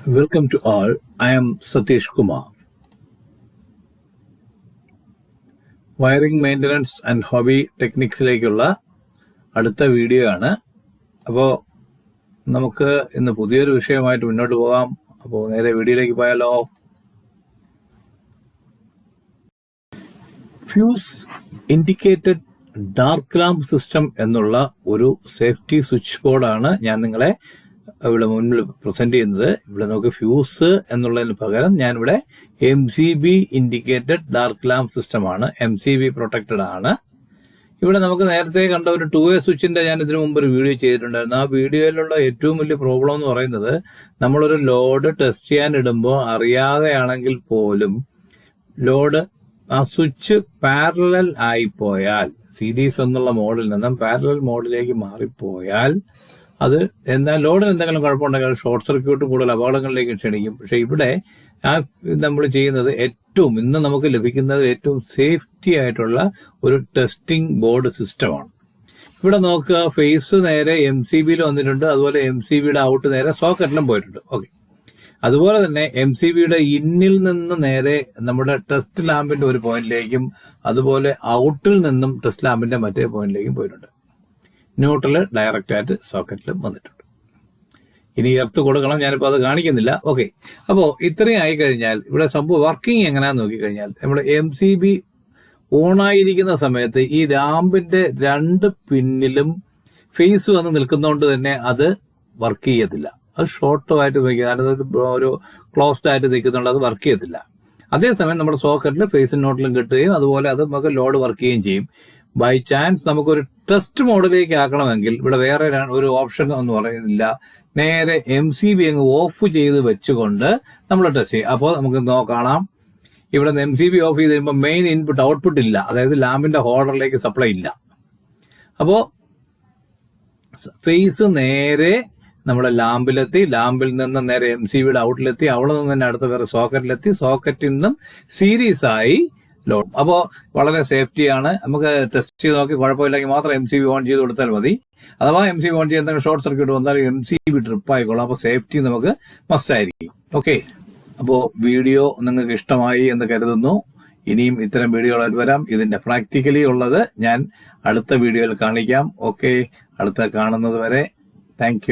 Welcome to all. I am Satish Kumar. Wiring maintenance and hobby ടെക്നിക്സിലേക്കുള്ള അടുത്ത video ആണ് അപ്പോൾ നമുക്ക് ഇന്ന് പുതിയൊരു വിഷയമായിട്ട് മുന്നോട്ട് പോകാം അപ്പോൾ നേരെ വീഡിയോയിലേക്ക് പോയാലോ fuse indicated dark lamp system എന്നുള്ള ഒരു സേഫ്റ്റി സ്വിച്ച് ബോർഡാണ് ഞാൻ നിങ്ങളെ ഇവിടെ മുന്നിൽ പ്രസന്റ് ചെയ്യുന്നത്. ഇവിടെ നമുക്ക് ഫ്യൂസ് എന്നുള്ളതിന് പകരം ഞാൻ ഇവിടെ M C B indicated dark lamp system ആണ്. എം സി ബി പ്രൊട്ടക്റ്റഡ് ആണ്. ഇവിടെ നമുക്ക് നേരത്തെ കണ്ട ഒരു ടു എ സ്വിച്ചിന്റെ ഞാൻ ഇതിനു മുമ്പ് ഒരു വീഡിയോ ചെയ്തിട്ടുണ്ടായിരുന്നു. ആ വീഡിയോയിലുള്ള ഏറ്റവും വലിയ പ്രോബ്ലം എന്ന് പറയുന്നത് നമ്മളൊരു ലോഡ് ടെസ്റ്റ് ചെയ്യാൻ ഇടുമ്പോൾ അറിയാതെയാണെങ്കിൽ പോലും ലോഡ് ആ സ്വിച്ച് പാരലൽ ആയിപ്പോയാൽ സീരീസ് എന്നുള്ള മോഡിൽ നിന്നും പാരലൽ മോഡിലേക്ക് മാറിപ്പോയാൽ അത് എന്നാൽ ലോഡിന് എന്തെങ്കിലും കുഴപ്പമുണ്ടെങ്കിൽ ഷോർട്ട് സർക്യൂട്ട് കൂടുതൽ അപകടങ്ങളിലേക്ക് ക്ഷണിക്കും. പക്ഷെ ഇവിടെ ആ നമ്മൾ ചെയ്യുന്നത് ഏറ്റവും ഇന്ന് നമുക്ക് ലഭിക്കുന്നത് ഏറ്റവും സേഫ്റ്റി ആയിട്ടുള്ള ഒരു ടെസ്റ്റിംഗ് ബോർഡ് സിസ്റ്റമാണ് ഇവിടെ നോക്കുക ഫേസ് നേരെ എം സി ബിയിൽ വന്നിട്ടുണ്ട്. അതുപോലെ എം സി ബിയുടെ ഔട്ട് നേരെ സോക്കറ്റിലും പോയിട്ടുണ്ട്. ഓക്കെ അതുപോലെ തന്നെ എം സി ബിയുടെ ഇന്നിൽ നിന്ന് നേരെ നമ്മുടെ ടെസ്റ്റ് ലാമ്പിന്റെ ഒരു പോയിന്റിലേക്കും അതുപോലെ ഔട്ടിൽ നിന്നും ടെസ്റ്റ് ലാമ്പിന്റെ മറ്റേ പോയിന്റിലേക്കും പോയിട്ടുണ്ട്. ന്യൂട്രൽ ഡയറക്റ്റ് ആയിട്ട് സോക്കറ്റിലും വന്നിട്ടുണ്ട്. ഇനി എർത്ത് കൊടുക്കണം ഞാനിപ്പോൾ അത് കാണിക്കുന്നില്ല. ഓക്കെ. അപ്പോൾ ഇത്രയും ആയി കഴിഞ്ഞാൽ ഇവിടെ സംഭവം വർക്കിംഗ് എങ്ങനെയാന്ന് നോക്കിക്കഴിഞ്ഞാൽ നമ്മുടെ എം സി ബി ഓണായിരിക്കുന്ന സമയത്ത് ഈ രാമ്പിന്റെ രണ്ട് പിന്നിലും ഫേസ് വന്ന് നിൽക്കുന്നതുകൊണ്ട് തന്നെ അത് വർക്ക് ചെയ്യത്തില്ല. അത് ഷോർട്ടുമായിട്ട് അതായത് ഒരു ക്ലോസ്ഡ് ആയിട്ട് നിൽക്കുന്നുണ്ട് അത് വർക്ക് ചെയ്യത്തില്ല. അതേസമയം നമ്മുടെ സോക്കറ്റിൽ ഫേസിനോട്ടിലും കിട്ടുകയും അതുപോലെ അത് നമുക്ക് ലോഡ് വർക്ക് ചെയ്യുകയും ചെയ്യും. ബൈ ചാൻസ് നമുക്കൊരു ടെസ്റ്റ് മോഡിലേക്ക് ആക്കണമെങ്കിൽ ഇവിടെ വേറെ ഒരു ഓപ്ഷൻ എന്ന് പറയുന്നില്ല. നേരെ എം സി ബി അങ്ങ് ഓഫ് ചെയ്ത് വെച്ചുകൊണ്ട് നമ്മൾ ടെസ്റ്റ് ചെയ്യും. അപ്പോൾ നമുക്ക് നോ കാണാം. ഇവിടെ എം സി ബി ഓഫ് ചെയ്ത് കഴിയുമ്പോൾ മെയിൻ ഇൻപുട്ട് ഔട്ട്പുട്ട് ഇല്ല. അതായത് ലാമ്പിന്റെ ഹോൾഡറിലേക്ക് സപ്ലൈ ഇല്ല. അപ്പോ ഫേസ് നേരെ നമ്മുടെ ലാമ്പിലെത്തി. ലാമ്പിൽ നിന്ന് നേരെ എം സി ബിയുടെ ഔട്ടിലെത്തി അവിടെ നിന്ന് തന്നെ അടുത്ത വേറെ സോക്കറ്റിലെത്തി സോക്കറ്റിൽ നിന്നും സീരീസ് ആയി ലോഡ്. അപ്പോ വളരെ സേഫ്റ്റിയാണ്. നമുക്ക് ടെസ്റ്റ് ചെയ്ത് നോക്കി കുഴപ്പമില്ലെങ്കിൽ മാത്രം എം സി ബി ഓൺ ചെയ്ത് കൊടുത്താൽ മതി. അഥവാ എം സി ബി ഓൺ ചെയ്ത് എന്തെങ്കിലും ഷോർട്ട് സർക്യൂട്ട് വന്നാൽ എം സി ബി ട്രിപ്പ് ആയിക്കോളാം. അപ്പൊ സേഫ്റ്റി നമുക്ക് മസ്റ്റ് ആയിരിക്കും. ഓക്കെ അപ്പോ വീഡിയോ നിങ്ങൾക്ക് ഇഷ്ടമായി എന്ന് കരുതുന്നു. ഇനിയും ഇത്തരം വീഡിയോകൾ വരാം. ഇതിന്റെ പ്രാക്ടിക്കലി ഉള്ളത് ഞാൻ അടുത്ത വീഡിയോയിൽ കാണിക്കാം. ഓക്കെ അടുത്ത കാണുന്നത് വരെ. താങ്ക്